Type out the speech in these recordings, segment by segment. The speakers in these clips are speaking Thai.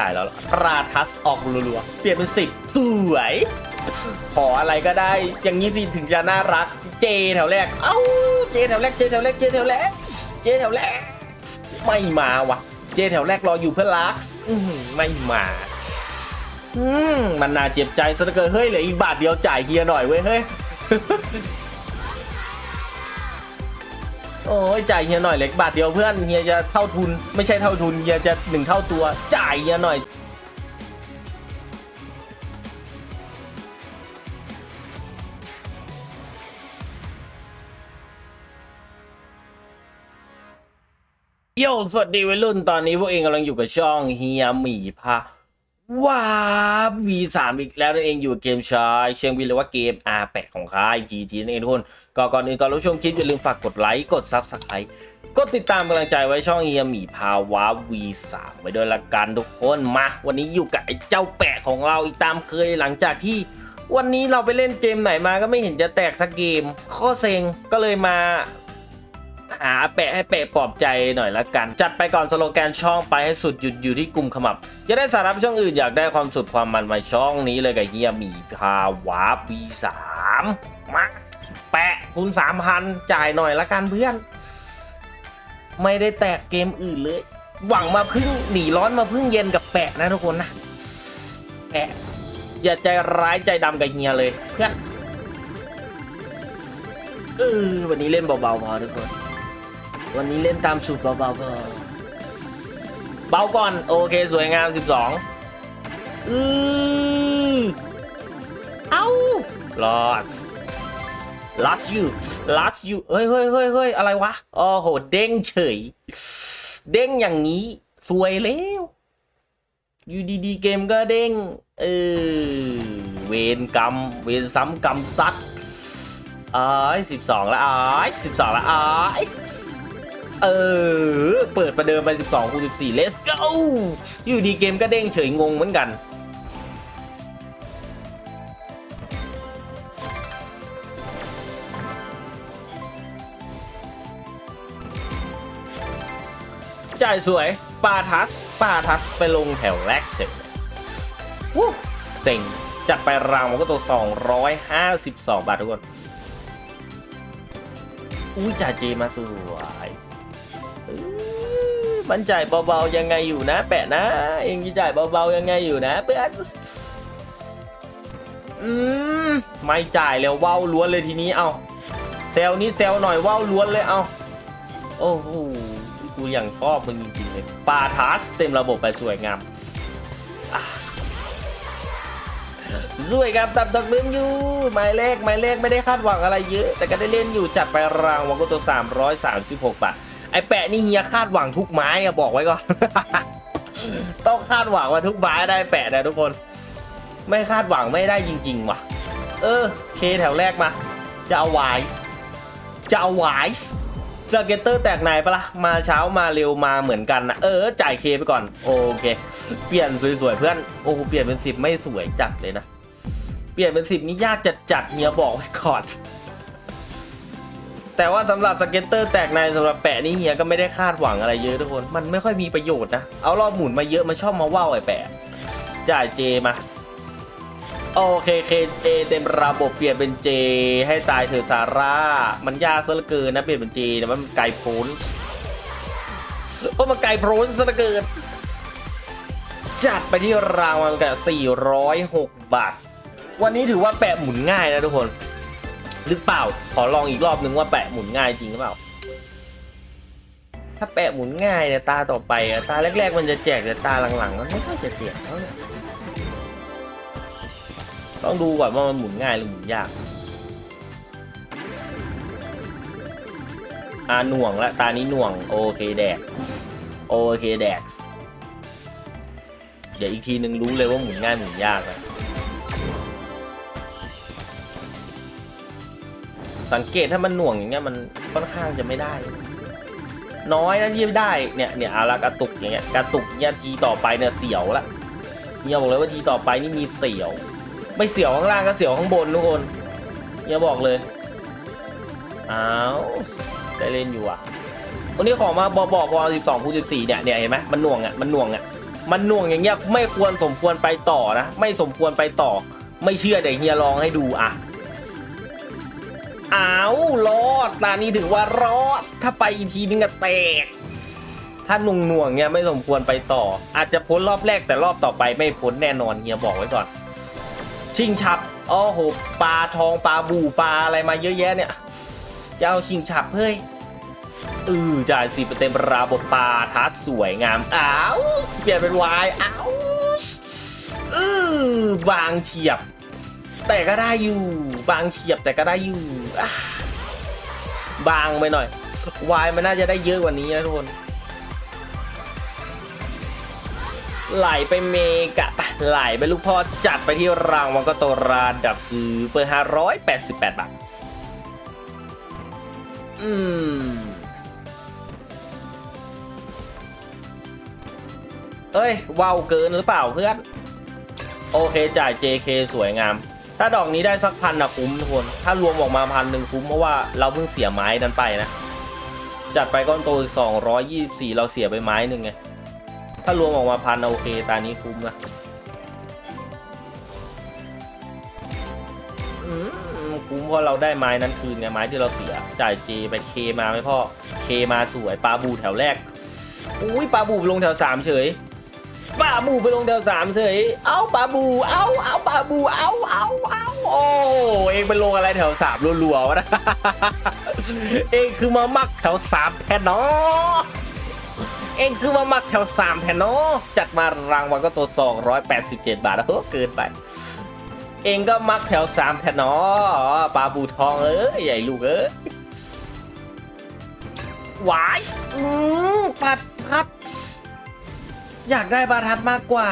จ่ายแล้วราทัสออกรัวๆ เปลี่ยนเป็นสิบสวย ขออะไรก็ได้ อย่างนี้สิถึงจะน่ารัก เจแถวแรก เอ้า เจแถวแรก เจแถวแรก เจแถวแรก เจแถวแรก ไม่มาวะเจแถวแรกรออยู่เพื่อลักซ์อื้อหือไม่มาอืมมันน่าเจ็บใจซะเหลือเกิน เฮ้ยเหลืออีกบาทเดียวจ่ายเฮียหน่อยเว้ย เฮ้ย โอ้ยจ่ายเฮียหน่อยเล็กบาทเดียวเพื่อนเฮียจะเท่าทุน ไม่ใช่เท่าทุนเฮียจะหนึ่งเท่าตัว จ่ายเฮียหน่อยโยสวัสดีวัยรุ่นตอนนี้พวกเองกำลังอยู่กับช่องเฮียหมีพา ว้าวีสามอีกแล้วนั่นเองอยู่กับเกมชายเชียงวินหรือว่าเกม R8 ของค่าย PG นั่นเองทุกคนก็ก่อนอื่นก่อนรับชมคลิปอย่าลืมฝากกดไลค์กด Subscribe กดติดตามกำลังใจไว้ช่องเฮียหมีพาวา V3 ไว้ด้วยละกันทุกคนมาวันนี้อยู่กับไอ้เจ้าแปะของเราอีกตามเคยหลังจากที่วันนี้เราไปเล่นเกมไหนมาก็ไม่เห็นจะแตกสักเกมข้อเซ็งก็เลยมา หาแปะให้แปะปลอบใจหน่อยละกัน จัดไปก่อนสโลแกนช่องไปให้สุดหยุดอยู่ที่กลุ่มขมับจะได้สาระช่องอื่นอยากได้ความสุดความมันมาช่องนี้เลยกับเฮียมีพาวาปีสามมาแปะทุนสามพันจ่ายหน่อยละกันเพื่อน ไม่ได้แตกเกมอื่นเลย หวังมาพึ่งหนีร้อนมาพึ่งเย็นกับแปะนะทุกคนนะแปะอย่าใจร้ายใจดำกับเฮียเลยเพื่อนเออวันนี้เล่นเบาๆพอทุกคน วันนี้เล่นตามสูตรเบาๆพอเบาก่อน โอเคสวยงาม 12 อือเอ้า lost lost you lost you เฮ้ยเฮ้ยเฮ้ยเฮ้ยอะไรวะ โอ้โห เด้งเฉย เด้งอย่างนี้ สวยแล้วอยู่ดีๆเกมก็เด้ง เออ เวรกรรม เวรซ้ำกรรมซัดอ้ายสิบสองแล้วอ้ายสิบสองแล้วอ้าย เออ เปิดประเดิมไป 12คูณ14 let's go อยู่ดีเกมก็เด้งเฉยงงเหมือนกัน จ่ายสวย ปาทัส ปาทัสไปลงแถวแรกเสร็จวู้เซ็งจัดไปรางมันก็ตัว 252 บาททุกคน อุ้ยจ่าเจมาสวย มันจ่ายเบาๆยังไงอยู่นะ แปะนะ เองจ่ายเบาๆยังไงอยู่นะเพื่อนอืมไม่จ่ายแล้วว่าวล้วนเลยทีนี้เอาเซลนี้เซลหน่อยว่าวล้วนเลยเอาโอ้โหกูอย่างชอบมึงจริงๆเลยปาทัสเต็มระบบไปสวยงามสวยครับตับตักเรื่องอยู่หมายเลขหมายเลขไม่ได้คาดหวังอะไรเยอะ แต่ก็ได้เล่นอยู่จัดไปรางวัลก็ตัว 336 บาท ไอแปะนี่เฮียคาดหวังทุกไม้อะบอกไว้ก่อน ต้องคาดหวังว่าทุกไม้ได้แปะนะทุกคน ไม่คาดหวังไม่ได้จริง ๆ ว่ะ เออเคแถวแรกมา จะเอาไวส์จะเอาไวส์สเก็ตเตอร์แตกไหนปะละ่ะมาเช้ามาเร็วมาเหมือนกันนะเออ จ่ายเคไปก่อน โอเค เปลี่ยนสวยๆเพื่อนโอ้เปลี่ยนเป็นสิบไม่สวยจัดเลยนะ เปลี่ยนเป็นสิบนี่ยากจัดจัดๆเฮียบอกไว้ก่อน แต่ว่าสำหรับสเก็ตเตอร์แตกในสำหรับแปะนี่เฮียก็ไม่ได้คาดหวังอะไรเยอะทุกคน มันไม่ค่อยมีประโยชน์นะ เอารอบหมุนมาเยอะมันชอบมาว่าวไอ้แปะ จ่ายเจมา โอเคเคเจเต็มระบบเปลี่ยนเป็นเจ ให้ตายเถอะซาร่า มันยากซะเหลือเกินนะเปลี่ยนเป็นเจนะมันไกลโพ้นเพราะมันไกลโพ้นซะเหลือเกิน จัดไปที่รางวัลกัน406 บาท วันนี้ถือว่าแปะหมุนง่ายนะทุกคน หรือเปล่า ขอลองอีกรอบนึงว่าแปะหมุนง่ายจริงหรือเปล่า ถ้าแปะหมุนง่ายเนี่ยตาต่อไปอะตาแรก ๆ มันจะแจกแต่ตาหลังๆมันไม่ค่อยจะแจกเท่าไหร่ต้องดูก่อนว่ามันหมุนง่ายหรือหมุนยากอาหน่วงละตานี้หน่วงโอเคแดกโอเคแดกเดี๋ยวอีกทีนึงรู้เลยว่าหมุนง่ายหมุนยากอะ สังเกตถ้ามันหน่วงอย่างเงี้ยมันค่อนข้างจะไม่ได้ น้อยนะที่ได้เนี่ยเนี่ยอาละกระตุกอย่างเงี้ยกระตุกเนี่ยทีต่อไปเนี่ยเสียวละเนี่ยบอกเลยว่าทีต่อไปนี่มีเสียว ไม่เสียวข้างล่างก็เสียวข้างบนทุกคนเนี่ยบอกเลยอ้าวได้เล่นอยู่อะวันนี้ขอมาบอกบอกวอล12คูณ14เนี่ยเนี่ยเห็นไหมมันหน่วงอะมันหน่วงอะมันหน่วงอย่างเงี้ยไม่ควรสมควรไปต่อนะ ไม่สมควรไปต่อ ไม่เชื่อเดี๋ยวเฮียลองให้ดูอะ อ้าวรอดตานี้ถือว่ารอด ถ้าไปอีกทีนึงก็แตก ถ้าหน่งหน่วงเงี้ยไม่สมควรไปต่อ อาจจะพ้นรอบแรกแต่รอบต่อไปไม่พ้นแน่นอนเฮียบอกไว้ก่อน ชิงฉับโอ้โหปลาทองปลาบูปลาอะไรมาเยอะแยะเนี่ยจะเอาชิงฉับเฮ้ยเออจ่ายสี่เต็มระบบปลาทัดสวยงามอ้าวเปลี่ยนเป็นวายอ้าวเออบางเฉียบ แต่ก็ได้อยู่ บางเฉียบแต่ก็ได้อยู่ บางไปหน่อยวายมันน่าจะได้เยอะกว่านี้นะทุกคน ไหลไปเมกะไหลไปลูกพ่อจัดไปที่รางวัลก็โตราดับซื้อเปิด588บาท อืม เอ้ยว้าวเกินหรือเปล่าเพื่อน โอเคจ่าย JK สวยงาม ถ้าดอกนี้ได้สักพันนะคุ้มทุกคน ถ้ารวมออกมาพันหนึ่งคุ้มเพราะว่าเราเพิ่งเสียไม้นั้นไปนะ จัดไปก้อนโตอีก224เราเสียไปไม้หนึ่งไง ถ้ารวมออกมาพันโอเค ตานี้คุ้มนะคุ้มเพราะเราได้ไม้นั้นคืนไงไม้ที่เราเสีย จ่ายเจไปเคมาไหมพ่อ เคมาสวยปลาบูแถวแรก อุ้ยปลาบูลงแถวสามเฉย ปลาบูไปลงแถวสามเฉย เอาปลาบูเอาเอาปลาบูเอาเอาเอาโอ้เองไปลงอะไรแถวสามรัวๆวะนะเองคือมามักแถวสามแทนเนาะเองคือมามักแถวสามแทนเนาะจัดมารางวัลก็ตัว287บเจ็ดบาทแล้วเกินไป เองก็มักแถวสามแทนเนาะปลาบูทองเอ้ยใหญ่ลูกเอ้ยวายอืมปัดพัด อยากได้บาทัดมากกว่า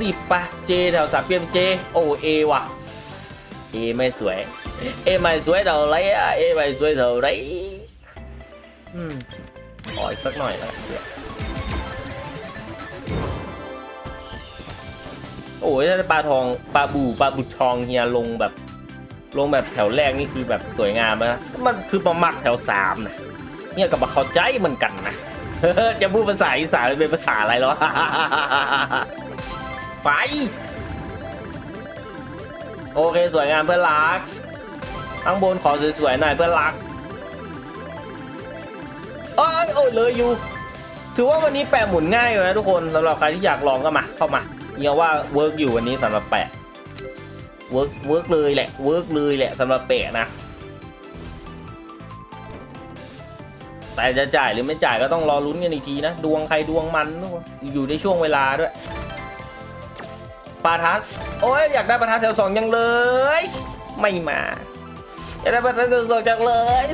สิบปะเจแถวสามเปียมเจโอเอว่ะเอไม่สวย เอไม่สวยเท่าไรอะเอไม่สวยเท่าไรอืมขออีกสักหน่อยนเดี๋ยวโอ้ยถ้าปลาทองปลาบูปลาบูทองเฮียลงแบบ ลงแบบแถวแรกนี่คือแบบสวยงามนะมันคือประมักแถวสามนะเนี่ยกับมาเข้าใจเหมือนกันนะ จะพูดภาษาอีสานเป็นภาษาอะไรหรอ ไป โอเคสวยงามเพื่อนลักซ์ข้างบนขอสวยๆหน่อยเพื่อนลักซ์เอ้ยโอ้ยเลยอยู่ ถือว่าวันนี้แปะหมุนง่ายอยู่นะทุกคนสำหรับใครที่อยากลองก็มาเข้ามาเงียว่าเวิร์กอยู่วันนี้สำหรับแปะเวิร์กเวิร์กเลยแหละเวิร์กเลยแหละสำหรับแปะนะ แต่จะจ่ายหรือไม่จ่ายก็ต้องรอลุ้นกันอีกทีนะ ดวงใครดวงมันทุกคนอยู่ในช่วงเวลาด้วยปาทัส โอ้ยอยากได้ปาทัสแถวสองยังเลย ไม่มา อยากได้ปาทัสแถวสองจังเลย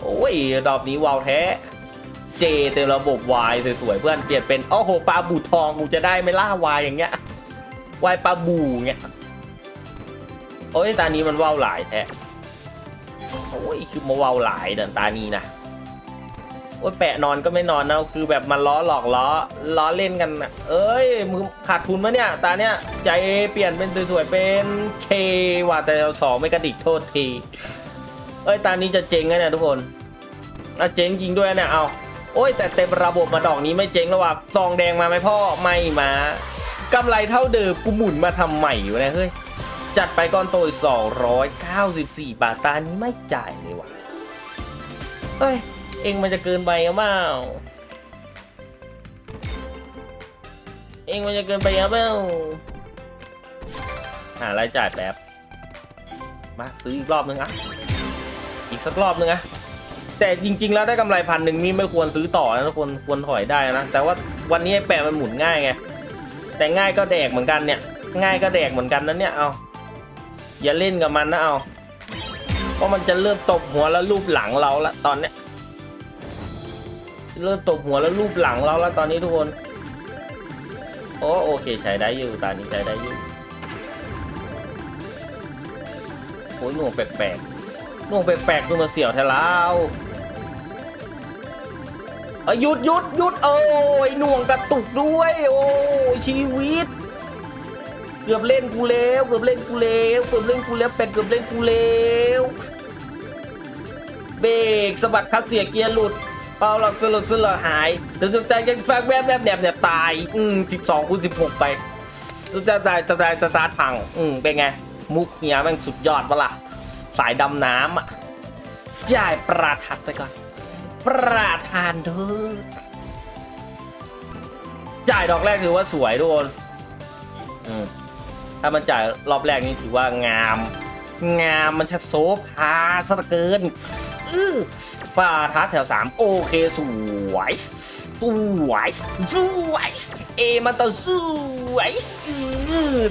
โอ้ยดอกนี้วาวแท้ เจเต็มระบบวายสวยๆเพื่อนเปลี่ยนเป็นโอ้โหปลาบูทองกูจะได้ไม่ล่าวายอย่างเงี้ยวายปลาบูเงี้ยโอ้ยตานี้มันว่าวหลายแท้โอ้ยคือมาว่าวหลายเดินตานี้นะ โอ้ยแปะนอนก็ไม่นอนนะคือแบบมันล้อหลอกล้อล้อเล่นกันนะเอ้ยมึงขาดทุนมะเนี่ยตาเนี้ยใจเปลี่ยนเป็นสวยๆเป็นเคว่ะแต่สองไม่กระดิกโทษทีเอ้ยตานี้จะเจ๊งนะเนี่ยทุกคนอะเจ๊งจริงด้วยเนี่ยเอาโอ้ยแต่เต็มระบบมาดอกนี้ไม่เจ๊งแล้วว่ะซองแดงมาไหมพ่อไม่มากำไรเท่าเดิมกูหมุนมาทำใหม่อยู่นะเฮ้ยจัดไปก้อนโตอีก294 บาทตานี้ไม่จ่ายเลยว่ะเฮ้ย เองมันจะเกินไปหรือเปล่าเองมันจะเกินไปหรือเปล่าหารายจ่ายแป๊บ มาซื้ออีกรอบนึงอะ อีกสักรอบนึงอะ แต่จริง ๆ แล้วได้กำไรพันหนึ่งนี่ไม่ควรซื้อต่อนะทุกคนควรถอยได้นะ แต่ว่าวันนี้แปะมันหมุนง่ายไง แต่ง่ายก็แดกเหมือนกันเนี่ย ง่ายก็แดกเหมือนกันนะเนี่ยเอาอย่าเล่นกับมันนะเอาเพราะมันจะเริ่มตบหัวแล้วรูปหลังเราละตอนเนี้ย เริ่มตบหัวแล้วรูปหลังเราแล้วตอนนี้ทุกคนโอ้โอเคใช้ได้อยู่ตอนนี้ใช้ได้อยู่โอ้ยหน่วงแปลกๆหน่วงแปลกๆคือมาเสี่ยวแทล้วอ้ยหยุดหยุดหยุดโอ้ยหน่วงกระตุกด้วย โอ้ยชีวิต เกือบเล่นกูแล้วเกือบเล่นกูแล้วเกือบเล่นกูแล้วเป็ดเกือบเล่นกูแล้วเบรกสะบัดคัดเสียเกียร์หลุด เปล่าหรอกสลดสลดหายแต่สุดท้ายังฟังแวบแบบแบบเนี่ยตาย อืมสิบสองคูณสิบหกไปจะตายจะตายจตายพัง อืมเป็นไง มุกเฮียแม่งสุดยอดปะล่ะ สายดำน้ำอะจ่ายประทัดไปก่อน ประทานเถิดจ่ายดอกแรกถือว่าสวยทุกคนอืมถ้ามันจ่ายรอบแรกนี่ถือว่างาม งามมันจะโซฟาซะเกิน อื้อ ฟาทัดแถวสามโอเคสวยสวยสวยเอมันต่อสวย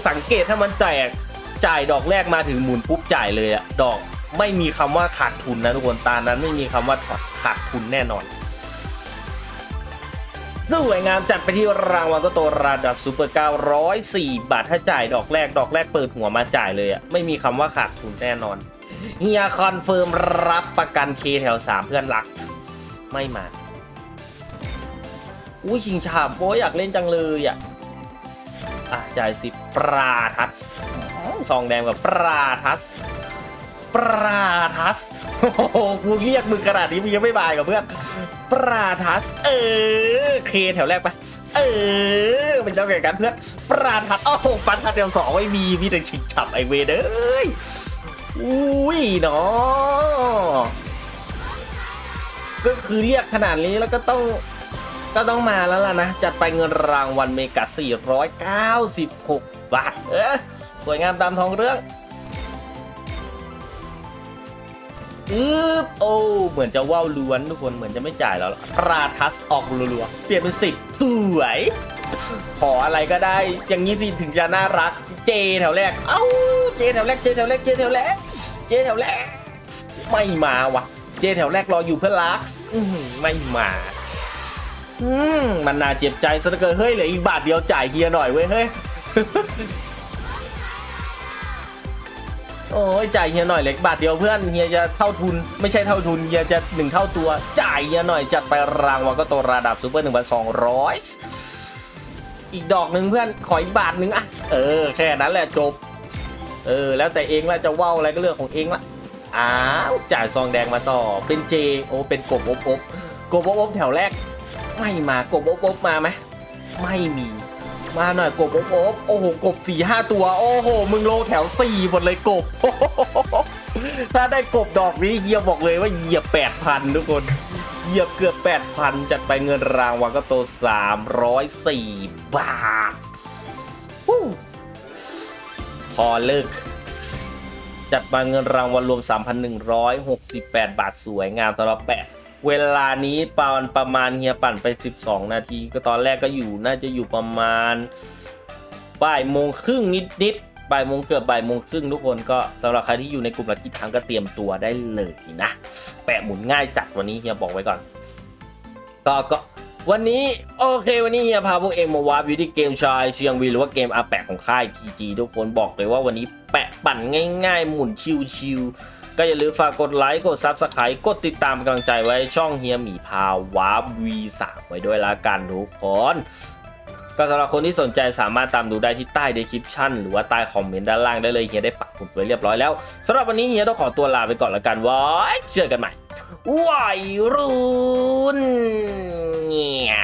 สังเกตถ้ามันแจกจ่ายดอกแรกมาถึงหมุนปุ๊บจ่ายเลยอะดอกไม่มีคำว่าขาดทุนนะทุกคนตานั้นไม่มีคำว่าขาดทุนแน่นอนสวยงามจัดไปที่รางวัลก็โตระดับซูเปอร์904 บาทถ้าจ่ายดอกแรกดอกแรกเปิดหัวมาจ่ายเลยอะไม่มีคำว่าขาดทุนแน่นอน เฮียคอนเฟิร์มรับประกันเคแถว3เพื่อนรัก ไม่มา อุ้ยชิงชามโอ้ยอยากเล่นจังเลยอะอะจ่ายสิปราทัสซองแดงกับปราทัสปราทัสโอ้โหกูเรียกมึงขนาดนี้มึงยังไม่บายกับเพื่อนปราทัส เออเคแถวแรกไปเออเป็นเจ้าแข่งกันเพื่อนปราทัสโอ้โหปันทัสเดียวสองไม่มีมีแต่ฉิงฉับไอเวเดอร์ย อุ้ยเนาะก็คือเรียกขนาดนี้แล้วก็ต้องก็ต้องมาแล้วล่ะนะ จัดไปเงินรางวัลเมกา496 บาท เออสวยงามตามท้องเรื่องอืบโอ้เหมือนจะว่าวล้วนทุกคนเหมือนจะไม่จ่ายแล้วลราทัสออกรัวๆเปลี่ยนเป็นสิบสวย ขออะไรก็ได้ อย่างนี้สิถึงจะน่ารัก เจแถวแรก เอ้า เจแถวแรก เจแถวแรก เจแถวแรก เจแถวแรก ไม่มาวะเจแถวแรกรออยู่เพื่อลักซ์อื้อหือไม่มาอืมมันน่าเจ็บใจซะเหลือเกินเฮ้ยเหลืออีกบาทเดียวจ่ายเฮียหน่อยเว้ยเฮ้ยโอ้ยจ่ายเฮียหน่อยเล็กบาทเดียวเพื่อนเฮียจะเท่าทุน ไม่ใช่เท่าทุนเฮียจะหนึ่งเท่าตัว จ่ายเฮียหน่อยจัดไปรางวัลก็โตระดับซูเปอร์หนึ่งพันสองร้อย อีกดอกหนึ่งเพื่อนขออีกบาทหนึ่งอะเออแค่นั้นแหละจบ เออ แล้วแต่เองละจะว่าวอะไรก็เรื่องของเองละอ้าวจ่ายซองแดงมาต่อเป็นเจโอเป็นกบอบอบกบอบอบแถวแรก ไม่มากบอบอบมาไหมไม่มีมาหน่อยกบอบอบโอ้โหกบสี่ห้าตัวโอ้โหมึงโลแถวสี่หมดเลยกบ ถ้าได้กบดอกนี้เฮียบอกเลยว่าเหยียบแปดพันทุกคน ยียบเกือบแปดพันจัดไปเงินรางวัลก็โตสามร้อยสี่บาทฮู้พอเลิก จัดมาเงินรางวัลรวม 3,168 บาทสวยงามสำหรับแปะ เวลานี้ปอนประมาณเฮียปั่นไป 12 นาที ก็ตอนแรกก็อยู่น่าจะอยู่ประมาณบ่ายโมงครึ่งนิดๆ บ่ายโมงเกือบบ่ายโมงครึ่งทุกคนก็สำหรับใครที่อยู่ในกลุ่มลักกี้ทังก็เตรียมตัวได้เลยนะ แปะหมุนง่ายจัดวันนี้เฮียบอกไว้ก่อน ก็ก็วันนี้โอเควันนี้เฮียพาพวกเองมาวาร์ปอยู่ที่เกมชายเชียงวีหรือว่าเกมอาแปะของค่าย TG ทุกคนบอกเลยว่าวันนี้แปะปั่นง่าย ๆ หมุนชิวๆก็อย่าลืมฝากกดไลค์กดซับสไครต์กดติดตามกำลังใจไว้ช่องเฮียหมีพาวาร์ป V3 ไว้ด้วยละกันทุกคน ก็สำหรับคนที่สนใจสามารถตามดูได้ที่ใต้ description หรือว่าใต้คอมเมนต์ด้านล่างได้เลยเฮียได้ปักหมุดไว้เรียบร้อยแล้วสำหรับวันนี้เฮียต้องขอตัวลาไปก่อนละกันไว้เจอกันใหม่วัยรุ่นเนี่ย